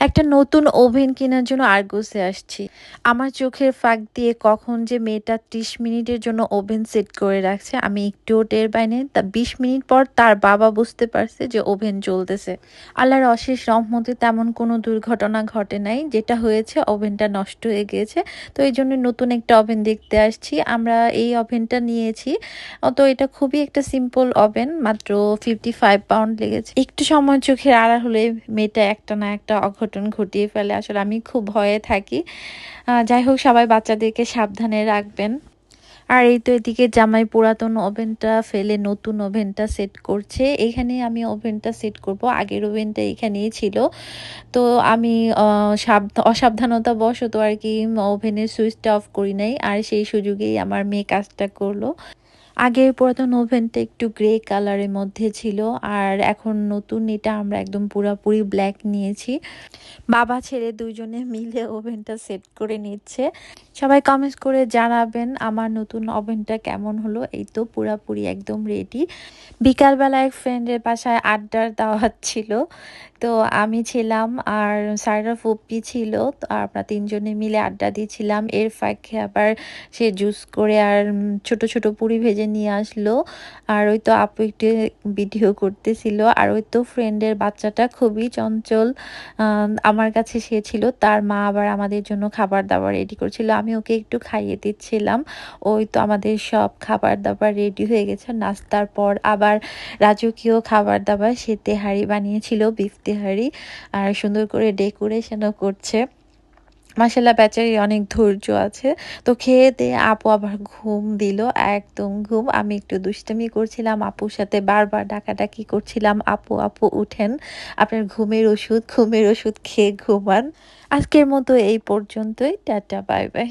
একটা নতুন ওভেন কেনার জন্য আরগোসে আসছি। আমার চোখের ফাঁক দিয়ে কখন যে মেয়েটা ত্রিশ মিনিটের জন্য ওভেন সেট করে রাখছে, আমি একটুও টের পাইনি তা বিশ মিনিট পর তার বাবা বুঝতে পারছে যে ওভেন চলতেছে আল্লাহর অশেষ রহমতে তেমন কোনো দুর্ঘটনা ঘটে নাই, যেটা হয়েছে ওভেনটা নষ্ট হয়ে গিয়েছে। তো এই জন্য নতুন একটা ওভেন দেখতে আসছি। আমরা এই ওভেনটা নিয়েছি। তো এটা খুবই একটা সিম্পল ওভেন, মাত্র ফিফটি ফাইভ পাউন্ড লেগেছে। একটু সময় চোখের আড়া হলে মেয়েটা একটা না একটা অঘটন অঘটন ঘটিয়ে ফেলে। আসলে আমি খুব ভয়ে থাকি। যাই হোক, সবাই বাচ্চাদেরকে সাবধানে রাখবেন। আর এই তো এদিকে জামাই পুরাতন ওভেনটা ফেলে নতুন ওভেনটা সেট করছে। এখানে আমি ওভেনটা সেট করব। আগের ওভেনটা এখানেই ছিল। তো আমি অসাবধানতা বশত আর কি ওভেনের সুইচটা অফ করি নাই। আর সেই সুযোগেই আমার মেয়ে কাজটা করল। আগের পুরাতন ওভেনটা একটু গ্রে কালারের মধ্যে ছিল, আর এখন নতুন এটা আমরা একদম পুরাপুরি ব্ল্যাক নিয়েছি। বাবা ছেড়ে দুজনে মিলে ওভেনটা সেট করে নিচ্ছে। সবাই কমেন্টস করে জানাবেন আমার নতুন ওভেনটা কেমন হলো, এই তো পুরাপুরি একদম রেডি বিকালবেলা এক ফ্রেন্ডের বাসায় আড্ডার দাওয়াত ছিল, তো আমি ছিলাম আর সাইরা ফুপ্পি ছিল, তো আমরা তিনজনে মিলে আড্ডা দিয়েছিলাম। এর ফাঁকে আবার সে জুস করে আর ছোট ছোট পুরি ভেজে নিয়ে আসলো। আর ওই তো আপু একটু ভিডিও করতেছিল। আর ওই তো ফ্রেন্ডের বাচ্চাটা খুবই চঞ্চল। আমার কাছে সে ছিল। তার মা আবার আমাদের জন্য খাবার দাবার রেডি করছিল। আমি ওকে একটু খাইয়ে দিচ্ছিলাম। ওই তো আমাদের সব খাবার দাবার রেডি হয়ে গেছে। নাস্তার পর আবার রাজকীয় খাবার দাবার, সে তেহারি বানিয়েছিল বিফ তেহারি। আর সুন্দর করে ডেকোরেশনও করছে। মাসাল্লাহ বেচারি অনেক ধৈর্য আছে। তো খেয়ে দিয়ে আপু আবার ঘুম দিল, একদম ঘুম। আমি একটু দুষ্টমি করছিলাম, আপুর সাথে বারবার ডাকাডাকি করছিলাম। আপু আপু উঠেন, আপনার ঘুমের ওষুধ ঘুমের ওষুধ খেয়ে ঘুমান। আজকের মতো এই পর্যন্তই, টাটা, বাই বাই।